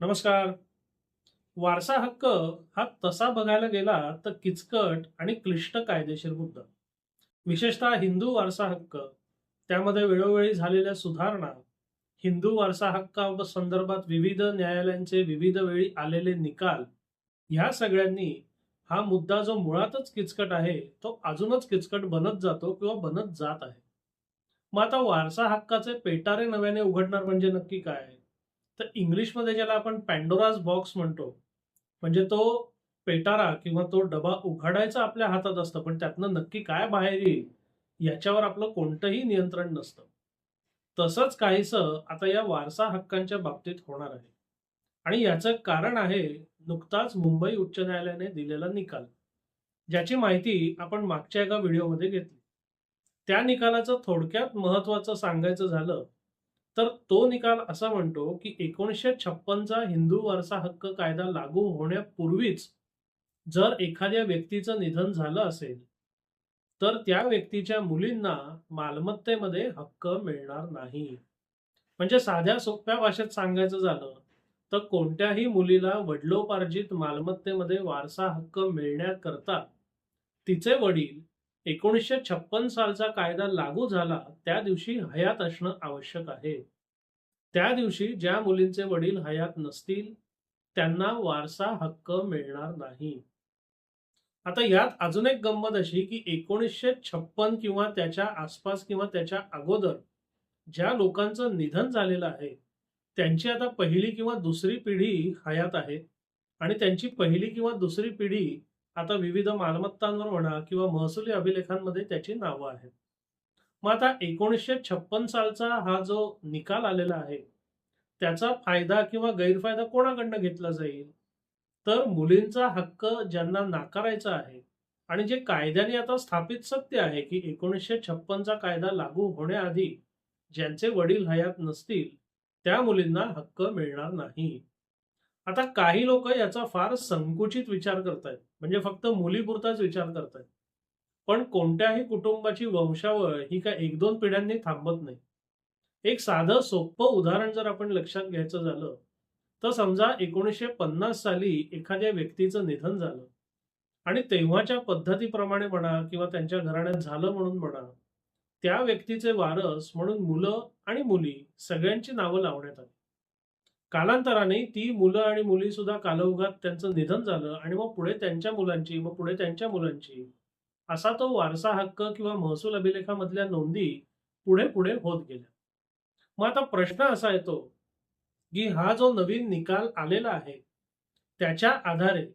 नमस्कार. वारसा हक्क हा तसा बघायला गेला तर किचकट आणि क्लिष्ट कायदेशीर मुद्दा. विशेषतः हिंदू वारसा हक्क त्यामध्ये वेळोवेळी झालेल्या सुधारणा हिंदू वारसा हक्का संदर्भात विविध न्यायालयांचे विविध वेळी आलेले निकाल ह्या सगळ्यांनी हा मुद्दा जो मुळातच किचकट आहे तो अजूनच किचकट बनत जातो किंवा बनत जात आहे. मग आता वारसा हक्काचे पेटारे नव्याने उघडणार म्हणजे नक्की काय? तर इंग्लिशमध्ये ज्याला आपण पॅन्डोराज बॉक्स म्हणतो म्हणजे तो पेटारा किंवा तो डबा उघडायचा आपल्या हातात असतं पण त्यातनं नक्की काय बाहेर येईल याच्यावर आपलं कोणतंही नियंत्रण नसतं. तसंच काहीसं आता या वारसा हक्कांच्या बाबतीत होणार आहे. आणि याचं कारण आहे नुकताच मुंबई उच्च न्यायालयाने दिलेला निकाल ज्याची माहिती आपण मागच्या एका व्हिडिओमध्ये घेतली. त्या निकालाचं थोडक्यात महत्वाचं सांगायचं झालं तर तो निकाल असा म्हणतो की एकोणीसशे छप्पनचा हिंदू वारसा हक्क कायदा लागू होण्यापूर्वीच जर एखाद्या व्यक्तीचं निधन झालं असेल तर त्या व्यक्तीच्या मुलींना मालमत्तेमध्ये हक्क मिळणार नाही. म्हणजे साध्या सोप्या भाषेत सांगायचं झालं तर कोणत्याही मुलीला वडिलोपार्जित मालमत्तेमध्ये वारसा हक्क मिळण्याकरता तिचे वडील एकोणीसशे छप्पन सालचा कायदा लागू झाला त्या दिवशी हयात असणं आवश्यक आहे. त्या दिवशी ज्या मुलींचे वडील हयात नसतील त्यांना वारसा हक्क मिळणार नाही. आता यात अजून एक गंमत अशी की एकोणीसशे छप्पन किंवा त्याच्या आसपास किंवा त्याच्या अगोदर ज्या लोकांचं निधन झालेलं आहे त्यांची आता पहिली किंवा दुसरी पिढी हयात आहे आणि त्यांची पहिली किंवा दुसरी पिढी आता विविध मालमत्तांवर म्हणा किंवा महसुली अभिलेखांमध्ये त्याची नावं आहेत. मग आता एकोणीसशे छप्पन सालचा हा जो निकाल आलेला आहे त्याचा फायदा किंवा गैरफायदा कोणाकडनं घेतला जाईल? तर मुलींचा हक्क ज्यांना नाकारायचा आहे आणि जे कायद्याने आता स्थापित सत्य आहे की एकोणीसशे छप्पनचा कायदा लागू होण्याआधी ज्यांचे वडील हयात नसतील त्या मुलींना हक्क मिळणार नाही. आता काही लोक याचा फार संकुचित विचार करतायत म्हणजे फक्त मुलीपुरताच विचार करतायत. पण कोणत्याही कुटुंबाची वंशावळ ही काय एक दोन पिढ्यांनी थांबत नाही. एक साधं सोपं उदाहरण जर आपण लक्षात घ्यायचं झालं तर समजा एकोणीसशे पन्नास साली एखाद्या व्यक्तीचं निधन झालं. आणि तेव्हाच्या पद्धतीप्रमाणे म्हणा किंवा त्यांच्या घराण्यात झालं म्हणून म्हणा त्या व्यक्तीचे वारस म्हणून मुलं आणि मुली सगळ्यांची नावं लावण्यात आली. कालांतराने ती मुलं आणि मुली सुद्धा कालौघात त्यांचं निधन झालं आणि मग पुढे त्यांच्या मुलांची मग पुढे त्यांच्या मुलांची असा तो वारसा हक्क किंवा महसूल अभिलेखामधल्या नोंदी पुढे पुढे होत गेल्या. मग आता प्रश्न असा येतो की हा जो नवीन निकाल आलेला आहे त्याच्या आधारे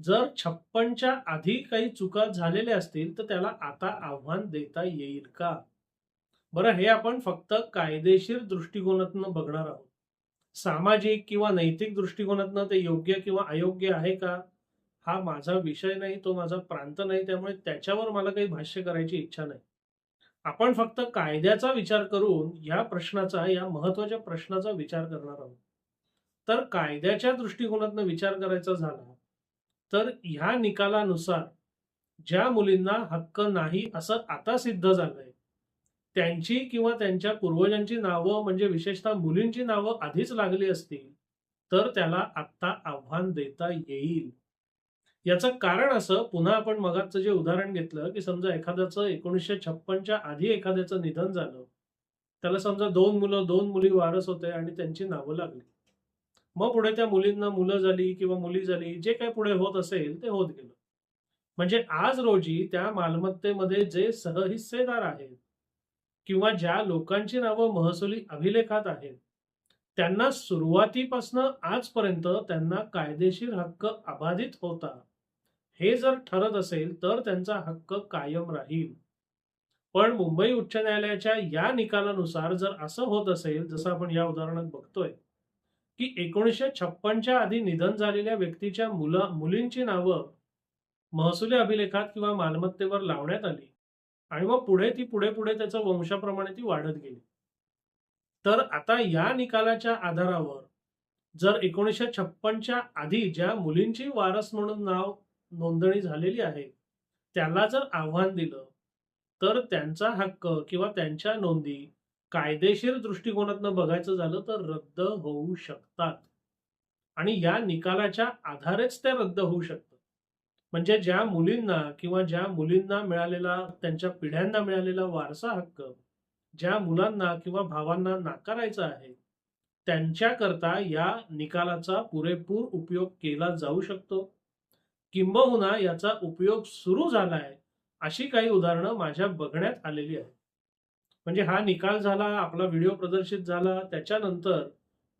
जर छप्पनच्या आधी काही चुका झालेल्या असतील तर त्याला आता आव्हान देता येईल का? बरं हे आपण फक्त कायदेशीर दृष्टिकोनातून बघणार आहोत. सामाजिक किंवा नैतिक दृष्टिकोनातनं ते योग्य किंवा अयोग्य आहे का? हा माझा विषय नाही तो माझा प्रांत नाही त्यामुळे त्याच्यावर मला काही भाष्य करायची इच्छा नाही. आपण फक्त कायद्याचा विचार करून या प्रश्नाचा या महत्त्वाच्या प्रश्नाचा विचार करणार आहोत. तर कायद्याच्या दृष्टिकोनातनं विचार करायचा झाला तर ह्या निकालानुसार ज्या मुलींना हक्क नाही असं आता सिद्ध झालंय त्यांची किंवा त्यांच्या पूर्वजांची नावं म्हणजे विशेषतः मुलींची नावं आधीच लागली असतील तर त्याला आत्ता आव्हान देता येईल. याचं कारण असं पुन्हा आपण मगाचं जे उदाहरण घेतलं की समजा एखाद्याचं एकोणीसशे छप्पनच्या आधी एखाद्याचं निधन झालं. त्याला समजा दोन मुलं दोन मुली वारस होते आणि त्यांची नावं लागली. मग पुढे त्या मुलींना मुलं झाली किंवा मुली झाली जे काही पुढे होत असेल ते होत गेलं. म्हणजे आज रोजी त्या मालमत्तेमध्ये जे सहहिस्सेदार आहेत किंवा ज्या लोकांची नावं महसुली अभिलेखात आहेत त्यांना सुरुवातीपासनं आजपर्यंत त्यांना कायदेशीर हक्क अबाधित होता. हे जर ठरत असेल तर त्यांचा हक्क कायम राहील. पण मुंबई उच्च न्यायालयाच्या या निकालानुसार जर असं होत असेल जसं आपण या उदाहरणात बघतोय की एकोणीसशे छप्पनच्या आधी निधन झालेल्या व्यक्तीच्या मुला मुलींची नावं महसुली अभिलेखात किंवा मालमत्तेवर लावण्यात आली आणि मग पुढे ती पुढे पुढे त्याच्या वंशाप्रमाणे ती वाढत गेली. तर आता या निकालाच्या आधारावर जर एकोणीसशे छप्पनच्या आधी ज्या मुलींची वारस म्हणून नाव नोंदणी झालेली आहे. त्याला जर आव्हान दिलं तर त्यांचा हक्क किंवा त्यांच्या नोंदी कायदेशीर दृष्टिकोनातनं बघायचं झालं तर रद्द होऊ शकतात. आणि या निकालाच्या आधारेच ते रद्द होऊ शकतं. म्हणजे ज्या मुलींना किंवा ज्या मुलींना मिळालेला त्यांच्या पिढ्यांना मिळालेला वारसा हक्क ज्या मुलांना किंवा भावांना नाकारायचा आहे त्यांच्याकरता या निकालाचा पुरेपूर उपयोग केला जाऊ शकतो. किंबहुना याचा उपयोग सुरू झालाय अशी काही उदाहरणं माझ्या बघण्यात आलेली आहेत. म्हणजे हा निकाल झाला आपला व्हिडिओ प्रदर्शित झाला त्याच्यानंतर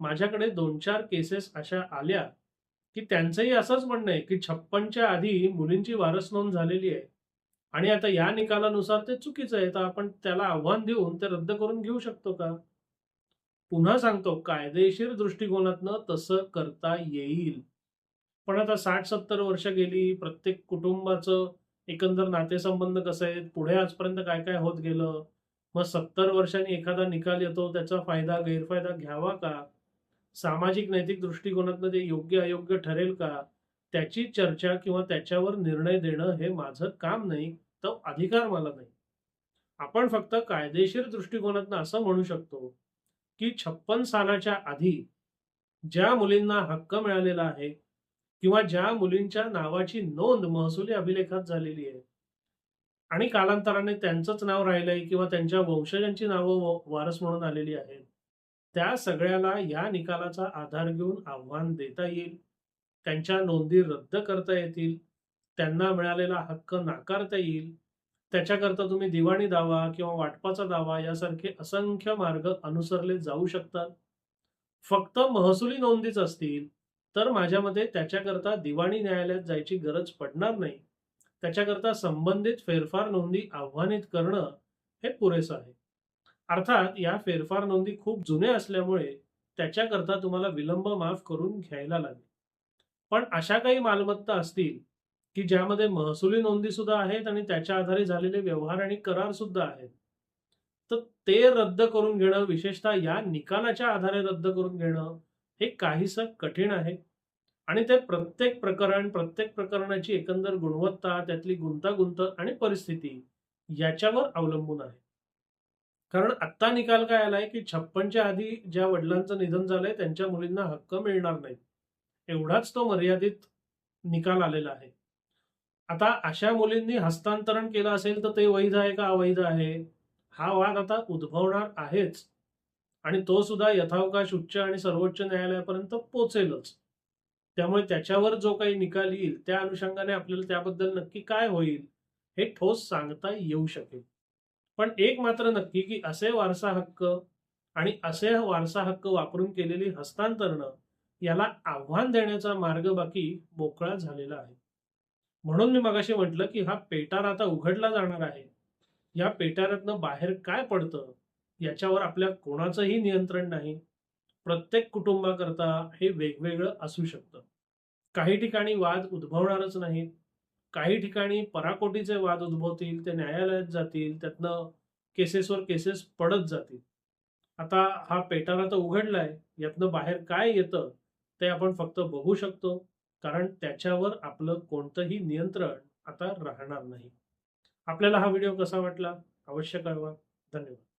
माझ्याकडे दोन चार केसेस अशा आल्या की त्यांचंही असंच म्हणणं आहे की छप्पनच्या आधी मुलींची वारस नोंद झालेली आहे आणि आता या निकालानुसार ते चुकीचं आहे. तर आपण त्याला आव्हान देऊन ते रद्द करून घेऊ शकतो का? पुन्हा सांगतो कायदेशीर दृष्टिकोनातनं तसं करता येईल. पण आता साठ सत्तर वर्ष गेली प्रत्येक कुटुंबाचं एकंदर नातेसंबंध कसं आहेत पुढे आजपर्यंत काय काय होत गेलं मग सत्तर वर्षांनी एखादा निकाल येतो त्याचा फायदा गैरफायदा घ्यावा का? सामाजिक नैतिक दृष्टिकोनातनं ते योग्य अयोग्य ठरेल का? त्याची चर्चा किंवा त्याच्यावर निर्णय देणं हे माझं काम नाही तो अधिकार मला नाही. आपण फक्त कायदेशीर दृष्टिकोनातनं असं म्हणू शकतो की छप्पन सालाच्या आधी ज्या मुलींना हक्क मिळालेला आहे किंवा ज्या मुलींच्या नावाची नोंद महसुली अभिलेखात झालेली आहे. आणि कालांतराने त्यांचंच नाव राहिलंय किंवा त्यांच्या वंशजांची नावं वारस म्हणून आलेली आहेत. त्या सगळ्याला या निकालाचा आधार घेऊन आव्हान देता येईल. त्यांच्या नोंदी रद्द करता येतील. त्यांना मिळालेला हक्क नाकारता येईल. त्याच्याकरता तुम्ही दिवाणी दावा किंवा वाटपाचा दावा यासारखे असंख्य मार्ग अनुसरले जाऊ शकतात. फक्त महसुली नोंदीच असतील तर माझ्या मते त्याच्याकरता दिवाणी न्यायालयात जायची गरज पडणार नाही. त्याच्याकरता संबंधित फेरफार नोंदी आव्हानित करणं हे पुरेसं आहे. अर्थात या फेरफार नोंदी खूप जुने असल्यामुळे त्याच्याकरता तुम्हाला विलंब माफ करून घ्यायला लागेल. पण अशा काही मालमत्ता असतील की ज्यामध्ये महसुली नोंदी सुद्धा आहेत आणि त्याच्या आधारे झालेले व्यवहार आणि करार सुद्धा आहेत. तर ते रद्द करून घेणं विशेषतः या निकालाच्या आधारे रद्द करून घेणं हे काहीसं कठीण आहे. आणि ते प्रत्येक प्रकरण प्रत्येक प्रकरणाची एकंदर गुणवत्ता त्यातली गुंतागुंत आणि परिस्थिती याच्यावर अवलंबून आहे. कारण आत्ता निकाल काय आलाय की छप्पनच्या आधी ज्या वडिलांचं निधन झालंय त्यांच्या मुलींना हक्क मिळणार नाही एवढाच तो मर्यादित निकाल आलेला आहे. आता अशा मुलींनी हस्तांतरण केलं असेल तर ते वैध आहे का अवैध आहे? हा वाद आता उद्भवणार आहेच. आणि तो सुद्धा यथावकाश उच्च आणि सर्वोच्च न्यायालयापर्यंत पोचेलच त्यामुळे त्याच्यावर जो काही निकाल येईल त्या अनुषंगाने आपल्याला त्याबद्दल नक्की काय होईल हे ठोस सांगता येऊ शकेल. पण एक मात्र नक्की की असे वारसा हक्क आणि असे वारसा हक्क वापरून केलेली हस्तांतरणं याला आव्हान देण्याचा मार्ग बाकी मोकळा झालेला आहे. म्हणून मी मगाशी म्हटलं की हा पेटार आता उघडला जाणार आहे. या पेटारातनं बाहेर काय पडतं? याच्यावर आपल्या कोणाचंही नियंत्रण नाही. प्रत्येक कुटुंबाकरता हे वेगवेगळं असू शकतं. काही ठिकाणी वाद उद्भवणारच नाहीत. काही ठिकाणी पराकोटीचे वाद उद्भवतील ते न्यायालयात जातील त्यातनं केसेसवर केसेस पडत जातील. आता हा पेटारा तर उघडलाय यातनं बाहेर काय येतं ते आपण फक्त बघू शकतो. कारण त्याच्यावर आपलं कोणतंही नियंत्रण आता राहणार नाही. आपल्याला हा व्हिडिओ कसा वाटला? अवश्य कळवा. धन्यवाद.